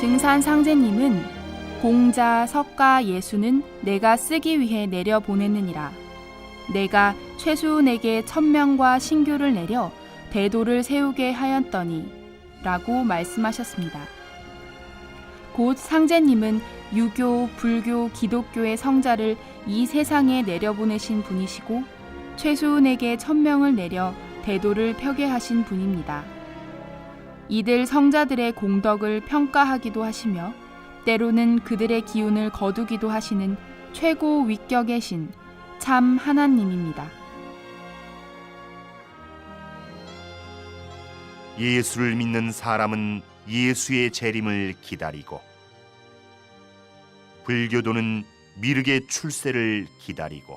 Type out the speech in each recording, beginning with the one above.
증산 상제님은 공자, 석가, 예수는 내가 쓰기 위해 내려 보냈느니라. 내가 최수훈에게 천명과 신규를 내려 대도를 세우게 하였더니 라고 말씀하셨습니다. 곧 상제님은 유교, 불교, 기독교의 성자를 이 세상에 내려보내신 분이시고 최수훈에게 천명을 내려 대도를 펴게 하신 분입니다. 이들 성자들의 공덕을 평가하기도 하시며 때로는 그들의 기운을 거두기도 하시는 최고 위격의 신, 참 하나님입니다. 예수를 믿는 사람은 예수의 재림을 기다리고 불교도는 미륵의 출세를 기다리고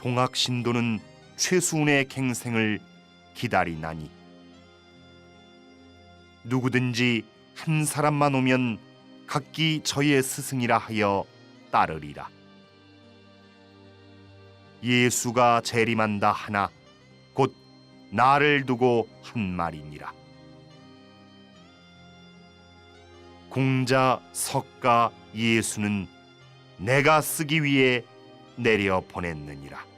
동학신도는 최수훈의 갱생을 기다리나니 누구든지 한 사람만 오면 각기 저의 스승이라 하여 따르리라 예수가 재림한다 하나 곧 나를 두고 한 말이니라. 공자, 석가, 예수는 내가 쓰기 위해 내려 보냈느니라.